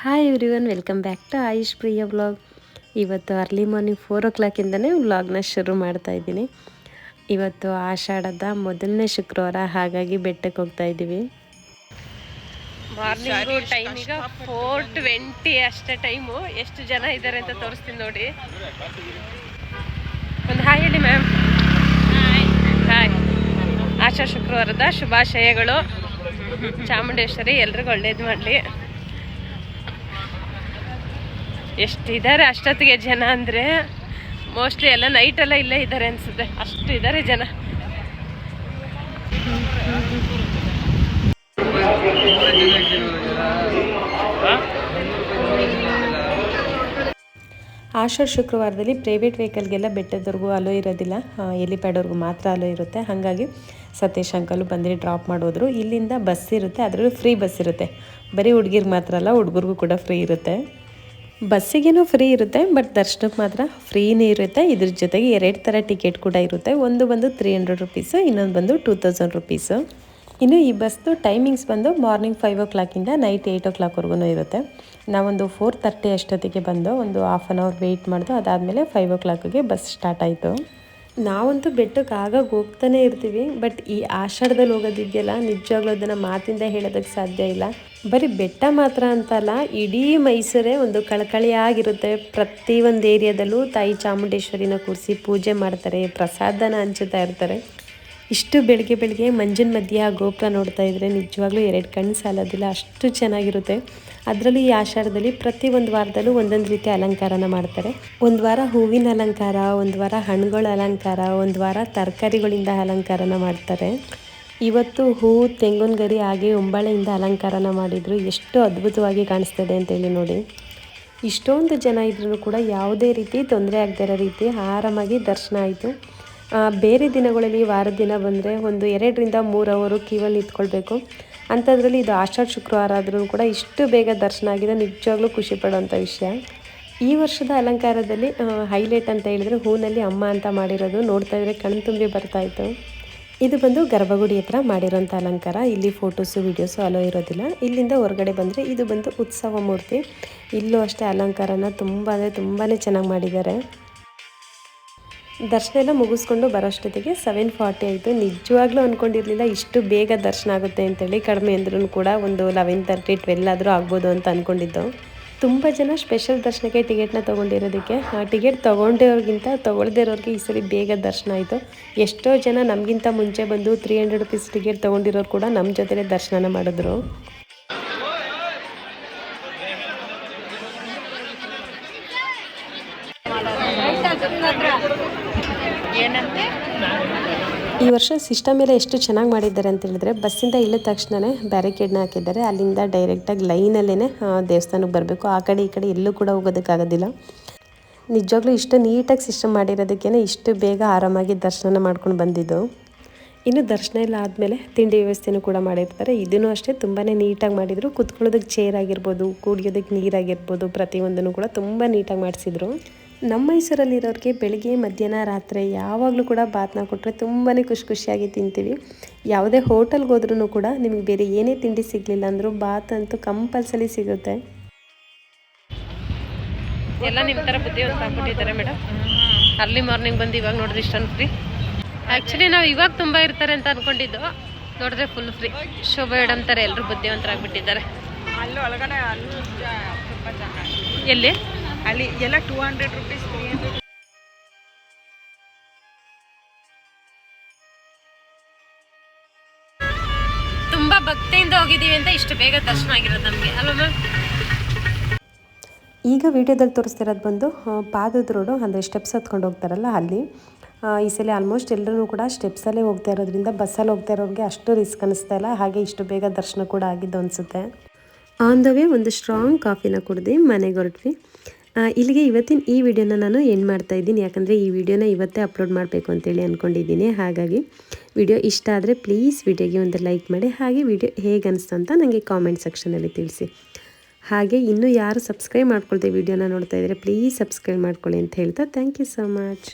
Hi everyone welcome back to Ayush Priya vlog ಇವತ್ತು early morning four ಓ ಕ್ಲಾಕಿಂದನೇ ವ್ಲಾಗ್ನ ಶುರು ಮಾಡ್ತಾ ಇದ್ದೀನಿ. ಇವತ್ತು ಆಷಾಢದ ಮೊದಲನೇ ಶುಕ್ರವಾರ, ಹಾಗಾಗಿ ಬೆಟ್ಟಕ್ಕೆ ಹೋಗ್ತಾ ಇದ್ದೀವಿ. ಮಾರ್ನಿಂಗ್ ಟೈಮ್ ಈಗ ಫೋರ್ ಟ್ವೆಂಟಿ ಅಷ್ಟೇ ಟೈಮು ಎಷ್ಟು ಜನ ಇದ್ದಾರೆ ಅಂತ ತೋರಿಸ್ತೀನಿ ನೋಡಿ. ಒಂದು ಹಾಯ್ ಹೇಳಿ ಮ್ಯಾಮ್ ಹಾಯ್ ಆಶಾ ಶುಕ್ರವಾರದ ಶುಭಾಶಯಗಳು. ಚಾಮುಂಡೇಶ್ವರಿ, ಎಲ್ರಿಗೂ ಒಳ್ಳೇದು ಮಾಡಲಿ. ಎಷ್ಟಿದ್ದಾರೆ ಅಷ್ಟೊತ್ತಿಗೆ ಜನ ಅಂದರೆ ಮೋಸ್ಟ್ಲಿ ಎಲ್ಲ ನೈಟೆಲ್ಲ ಇಲ್ಲೇ ಇದ್ದಾರೆ ಅನಿಸುತ್ತೆ. ಅಷ್ಟು ಇದ್ದಾರೆ ಜನ. ಆಷಾಢ ಶುಕ್ರವಾರದಲ್ಲಿ ಪ್ರೈವೇಟ್ ವೆಹಿಕಲ್ಗೆಲ್ಲ ಬೆಟ್ಟದವರೆಗೂ ಅಲೋ ಇರೋದಿಲ್ಲ. ಎಲಿಪ್ಯಾಡ್ವರೆಗೂ ಮಾತ್ರ ಅಲೋ ಇರುತ್ತೆ. ಹಾಗಾಗಿ ಸತೀಶ್ ಅಂಕಲು ಬಂದರೆ ಡ್ರಾಪ್ ಮಾಡೋದ್ರು. ಇಲ್ಲಿಂದ ಬಸ್ ಇರುತ್ತೆ, ಅದರಲ್ಲೂ ಫ್ರೀ ಬಸ್ ಇರುತ್ತೆ. ಬರೀ ಹುಡುಗಿರ್ಗೆ ಮಾತ್ರ ಅಲ್ಲ, ಹುಡುಗರಿಗೂ ಕೂಡ ಫ್ರೀ ಇರುತ್ತೆ. ಬಸ್ಸಿಗೇನೂ ಫ್ರೀ ಇರುತ್ತೆ ಬಟ್ ದರ್ಶನಕ್ಕೆ ಮಾತ್ರ ಫ್ರೀನೇ ಇರುತ್ತೆ. ಇದ್ರ ಜೊತೆಗೆ ಎರಡು ಥರ ಟಿಕೆಟ್ ಕೂಡ ಇರುತ್ತೆ. ಒಂದು ಬಂದು ತ್ರೀ ಹಂಡ್ರೆಡ್ ರುಪೀಸು ಇನ್ನೊಂದು ಬಂದು ಟೂ ತೌಸಂಡ್ ರುಪೀಸು ಇನ್ನು ಈ ಬಸ್ದು ಟೈಮಿಂಗ್ಸ್ ಬಂದು ಮಾರ್ನಿಂಗ್ ಫೈವ್ ಓ ಕ್ಲಾಕಿಂದ ನೈಟ್ ಏಯ್ಟ್ ಓ ಕ್ಲಾಕ್ವರೆಗೂ ಇರುತ್ತೆ. ನಾವೊಂದು ಫೋರ್ ತರ್ಟಿ ಅಷ್ಟೊತ್ತಿಗೆ ಬಂದು ಒಂದು ಹಾಫ್ ಆನ್ ಅವರ್ ವೆಯ್ಟ್ ಮಾಡಿದು ಅದಾದಮೇಲೆ ಫೈವ್ ಓ ಕ್ಲಾಕಿಗೆ ಬಸ್ ಸ್ಟಾರ್ಟ್ ಆಯಿತು. ನಾವಂತೂ ಬೆಟ್ಟಕ್ಕೆ ಆಗಾಗ ಹೋಗ್ತಾನೆ ಇರ್ತೀವಿ, ಬಟ್ ಈ ಆಷಾಢದಲ್ಲಿ ಹೋಗೋದಿದೆಯಲ್ಲ, ನಿಜವಾಗ್ಲೂ ಅದನ್ನು ಮಾತಿಂದ ಹೇಳೋದಕ್ಕೆ ಸಾಧ್ಯ ಇಲ್ಲ. ಬರೀ ಬೆಟ್ಟ ಮಾತ್ರ ಅಂತಲ್ಲ, ಇಡೀ ಮೈಸೂರೇ ಒಂದು ಕಳಕಳಿಯಾಗಿರುತ್ತೆ. ಪ್ರತಿ ಒಂದು ಏರಿಯಾದಲ್ಲೂ ತಾಯಿ ಚಾಮುಂಡೇಶ್ವರಿನ ಕೂರಿಸಿ ಪೂಜೆ ಮಾಡ್ತಾರೆ, ಪ್ರಸಾದನ ಹಂಚುತ್ತಾ ಇರ್ತಾರೆ. ಇಷ್ಟು ಬೆಳಗ್ಗೆ ಬೆಳಗ್ಗೆ ಮಂಜಿನ ಮಧ್ಯೆ ಆ ಗೋಪುರ ನೋಡ್ತಾ ಇದ್ರೆ ನಿಜವಾಗ್ಲೂ ಎರಡು ಕಣ್ಣು ಸಾಲೋದಿಲ್ಲ, ಅಷ್ಟು ಚೆನ್ನಾಗಿರುತ್ತೆ. ಅದರಲ್ಲೂ ಈ ಆಷಾಢದಲ್ಲಿ ಪ್ರತಿ ಒಂದು ವಾರದಲ್ಲೂ ಒಂದೊಂದು ರೀತಿ ಅಲಂಕಾರನ ಮಾಡ್ತಾರೆ. ಒಂದು ವಾರ ಹೂವಿನ ಅಲಂಕಾರ, ಒಂದು ವಾರ ಹಣ್ಣುಗಳ ಅಲಂಕಾರ, ಒಂದು ವಾರ ತರಕಾರಿಗಳಿಂದ ಅಲಂಕಾರನ ಮಾಡ್ತಾರೆ. ಇವತ್ತು ಹೂ, ತೆಂಗಿನ ಗರಿ, ಹಾಗೆ ಒಂಬಾಳೆಯಿಂದ ಅಲಂಕಾರನ ಮಾಡಿದರು. ಎಷ್ಟು ಅದ್ಭುತವಾಗಿ ಕಾಣಿಸ್ತದೆ ಅಂತೇಳಿ ನೋಡಿ. ಇಷ್ಟೊಂದು ಜನ ಇದ್ರೂ ಕೂಡ ಯಾವುದೇ ರೀತಿ ತೊಂದರೆ ಆಗದೇ ಇರೋ ರೀತಿ ಆರಾಮಾಗಿ ದರ್ಶನ ಆಯಿತು. ಬೇರೆ ದಿನಗಳಲ್ಲಿ ವಾರದ ದಿನ ಬಂದರೆ ಒಂದು ಎರಡರಿಂದ ಮೂರು ಅವರು ಕ್ಯೂವಲ್ಲಿ ನಿಂತ್ಕೊಳ್ಬೇಕು. ಅಂಥದ್ರಲ್ಲಿ ಇದು ಆಷಾಢ, ಶುಕ್ರವಾರ ಆದರೂ ಕೂಡ ಇಷ್ಟು ಬೇಗ ದರ್ಶನ ಆಗಿದೆ ನಿಜವಾಗ್ಲೂ ಖುಷಿ ಪಡುವಂಥ ವಿಷಯ. ಈ ವರ್ಷದ ಅಲಂಕಾರದಲ್ಲಿ ಹೈಲೈಟ್ ಅಂತ ಹೇಳಿದ್ರೆ ಹೂನಲ್ಲಿ ಅಮ್ಮ ಅಂತ ಮಾಡಿರೋದು ನೋಡ್ತಾ ಇದ್ರೆ ಕಣ್ತುಂಬಿ ಬರ್ತಾಯಿತ್ತು ಇದು ಬಂದು ಗರ್ಭಗುಡಿ ಹತ್ರ ಮಾಡಿರೋಂಥ ಅಲಂಕಾರ. ಇಲ್ಲಿ ಫೋಟೋಸು ವೀಡಿಯೋಸು ಅಲೋ ಇರೋದಿಲ್ಲ. ಇಲ್ಲಿಂದ ಹೊರಗಡೆ ಬಂದರೆ ಇದು ಬಂದು ಉತ್ಸವ ಮೂರ್ತಿ. ಇಲ್ಲೂ ಅಷ್ಟೇ ಅಲಂಕಾರನ ತುಂಬ ಅಂದರೆ ತುಂಬಾ ಚೆನ್ನಾಗಿ ಮಾಡಿದ್ದಾರೆ. ದರ್ಶನ ಎಲ್ಲ ಮುಗಿಸ್ಕೊಂಡು ಬರೋಷ್ಟೊತ್ತಿಗೆ ಸೆವೆನ್ ಫಾರ್ಟಿ ಆಯಿತು. ನಿಜವಾಗ್ಲೂ ಅಂದ್ಕೊಂಡಿರಲಿಲ್ಲ ಇಷ್ಟು ಬೇಗ ದರ್ಶನ ಆಗುತ್ತೆ ಅಂತೇಳಿ. ಕಡಿಮೆ ಅಂದ್ರೂ ಕೂಡ ಒಂದು ಲೆವೆನ್ ತರ್ಟಿ ಟ್ವೆಲ್ ಆದರೂ ಆಗ್ಬೋದು ಅಂತ ಅಂದ್ಕೊಂಡಿದ್ದು ತುಂಬ ಜನ ಸ್ಪೆಷಲ್ ದರ್ಶನಕ್ಕೆ ಟಿಕೆಟ್ನ ತೊಗೊಂಡಿರೋದಕ್ಕೆ. ಟಿಕೆಟ್ ತೊಗೊಂಡಿರೋರ್ಗಿಂತ ತೊಗೊಳ್ದಿರೋರಿಗೆ ಈ ಸರಿ ಬೇಗ ದರ್ಶನ ಆಯಿತು. ಎಷ್ಟೋ ಜನ ನಮಗಿಂತ ಮುಂಚೆ ಬಂದು ತ್ರೀ ಹಂಡ್ರೆಡ್ ರುಪೀಸ್ ಟಿಕೆಟ್ ತೊಗೊಂಡಿರೋರು ಕೂಡ ನಮ್ಮ ಜೊತೆಲೇ ದರ್ಶನ ಮಾಡಿದ್ರು. ಈ ವರ್ಷ ಸಿಸ್ಟಮ್ ಎಲ್ಲ ಎಷ್ಟು ಚೆನ್ನಾಗಿ ಮಾಡಿದ್ದಾರೆ ಅಂತ ಹೇಳಿದ್ರೆ, ಬಸ್ಸಿಂದ ಇಳಿದ ತಕ್ಷಣವೇ ಬ್ಯಾರಿಕೇಡ್ನ ಹಾಕಿದ್ದಾರೆ. ಅಲ್ಲಿಂದ ಡೈರೆಕ್ಟಾಗಿ ಲೈನಲ್ಲೇ ದೇವಸ್ಥಾನಕ್ಕೆ ಬರಬೇಕು. ಆ ಕಡೆ ಈ ಕಡೆ ಎಲ್ಲೂ ಕೂಡ ಹೋಗೋದಕ್ಕಾಗೋದಿಲ್ಲ. ನಿಜವಾಗ್ಲೂ ಇಷ್ಟು ನೀಟಾಗಿ ಸಿಸ್ಟಮ್ ಮಾಡಿರೋದಕ್ಕೇನೆ ಇಷ್ಟು ಬೇಗ ಆರಾಮಾಗಿ ದರ್ಶನ ಮಾಡ್ಕೊಂಡು ಬಂದಿದ್ದು. ಇನ್ನು ದರ್ಶನ ಎಲ್ಲ ಆದಮೇಲೆ ತಿಂಡಿ ವ್ಯವಸ್ಥೆನೂ ಕೂಡ ಮಾಡಿರ್ತಾರೆ. ಇದನ್ನು ಅಷ್ಟೇ ತುಂಬಾ ನೀಟಾಗಿ ಮಾಡಿದರು. ಕುತ್ಕೊಳ್ಳೋದಕ್ಕೆ ಚೇರ್ ಆಗಿರ್ಬೋದು ಕುಡಿಯೋದಕ್ಕೆ ನೀರಾಗಿರ್ಬೋದು, ಪ್ರತಿಯೊಂದನ್ನು ಕೂಡ ತುಂಬ ನೀಟಾಗಿ ಮಾಡಿಸಿದ್ರು. ನಮ್ಮ ಮೈಸೂರಲ್ಲಿರೋರಿಗೆ ಬೆಳಿಗ್ಗೆ ಮಧ್ಯಾಹ್ನ ರಾತ್ರಿ ಯಾವಾಗಲೂ ಕೂಡ ಬಾತ್ನ ಕೊಟ್ಟರೆ ತುಂಬಾ ಖುಷಿ ಖುಷಿಯಾಗಿ ತಿಂತೀವಿ. ಯಾವುದೇ ಹೋಟೆಲ್ಗೆ ಹೋದ್ರೂ ಕೂಡ ನಿಮಗೆ ಬೇರೆ ಏನೇ ತಿಂಡಿ ಸಿಗಲಿಲ್ಲ ಅಂದರೂ ಬಾತ್ ಅಂತೂ ಕಂಪಲ್ಸರಿ ಸಿಗುತ್ತೆ. ಎಲ್ಲ ನಿಮ್ಮ ಥರ ಬುದ್ಧಿವಂತ ಹಾಕ್ಬಿಟ್ಟಿದ್ದಾರೆ ಮೇಡಮ್ ಅರ್ಲಿ ಮಾರ್ನಿಂಗ್ ಬಂದು ಇವಾಗ ನೋಡಿದ್ರೆ ಇಷ್ಟೊಂದು ಫ್ರೀ ಆ್ಯಕ್ಚುಲಿ ನಾವು ಇವಾಗ ತುಂಬ ಇರ್ತಾರೆ ಅಂತ ಅಂದ್ಕೊಂಡಿದ್ದು ನೋಡಿದ್ರೆ ಫುಲ್ ಫ್ರೀ ಶೋಭಾ ಮೇಡಮ್ ಥರ ಎಲ್ಲರೂ ಬುದ್ಧಿವಂತರಾಗ್ಬಿಟ್ಟಿದ್ದಾರೆ. ಎಲ್ಲಿ? ಅಲ್ಲಿ ಎಲ್ಲ two hundred rupees three hundred ತುಂಬಾ ಭಕ್ತಿಯಿಂದ ಹೋಗಿದ್ದೀವಿ ಅಂತ ಇಷ್ಟು ಬೇಗ ದರ್ಶನ ಆಗಿರೋದು ನಮಗೆ. ಅಲ್ವಾ ಮ್ಯಾಮ್? ಈಗ ವಿಡಿಯೋದಲ್ಲಿ ತೋರಿಸ್ತಿರೋದು ಬಂದು ಪಾದದ ರೋಡು ಅಂದರೆ ಸ್ಟೆಪ್ಸ್ ಹತ್ಕೊಂಡು ಹೋಗ್ತಾರಲ್ಲ ಅಲ್ಲಿ. ಈ ಸಲ ಆಲ್ಮೋಸ್ಟ್ ಎಲ್ಲರೂ ಕೂಡ ಸ್ಟೆಪ್ಸಲ್ಲೇ ಹೋಗ್ತಾ ಇರೋದ್ರಿಂದ ಬಸ್ಸಲ್ಲಿ ಹೋಗ್ತಾ ಇರೋರಿಗೆ ಅಷ್ಟು ರಿಸ್ಕ್ ಅನಿಸ್ತಾ ಇಲ್ಲ. ಹಾಗೆ ಇಷ್ಟು ಬೇಗ ದರ್ಶನ ಕೂಡ ಆಗಿದ್ದು ಅನಿಸುತ್ತೆ. ಆನ್ ದ ವೇ ಒಂದು ಸ್ಟ್ರಾಂಗ್ ಕಾಫಿನ ಕುಡ್ದು ಮನೆಗೆ ಹೊರಟ್ವಿ ಇಲ್ಲಿಗೆ ಇವತ್ತಿನ ಈ ವಿಡಿಯೋನ ನಾನು ಏನು ಮಾಡ್ತಾ ಇದ್ದೀನಿ. ಯಾಕಂದರೆ ಈ ವಿಡಿಯೋನ ಇವತ್ತೇ ಅಪ್ಲೋಡ್ ಮಾಡಬೇಕು ಅಂತೇಳಿ ಅಂದ್ಕೊಂಡಿದ್ದೀನಿ ಹಾಗಾಗಿ ವಿಡಿಯೋ ಇಷ್ಟ ಆದರೆ ಪ್ಲೀಸ್ ವಿಡಿಯೋಗೆ ಒಂದು ಲೈಕ್ ಮಾಡಿ. ಹಾಗೆ ವಿಡಿಯೋ ಹೇಗೆ ಅನಿಸ್ತು ಅಂತ ನನಗೆ ಕಾಮೆಂಟ್ ಸೆಕ್ಷನಲ್ಲಿ ತಿಳಿಸಿ. ಹಾಗೆ ಇನ್ನೂ ಯಾರು ಸಬ್ಸ್ಕ್ರೈಬ್ ಮಾಡ್ಕೊಳ್ತೀವಿ ವಿಡಿಯೋನ ನೋಡ್ತಾ ಇದ್ದರೆ ಪ್ಲೀಸ್ ಸಬ್ಸ್ಕ್ರೈಬ್ ಮಾಡ್ಕೊಳ್ಳಿ ಅಂತ ಹೇಳ್ತಾ ಥ್ಯಾಂಕ್ ಯು ಸೊ ಮಚ್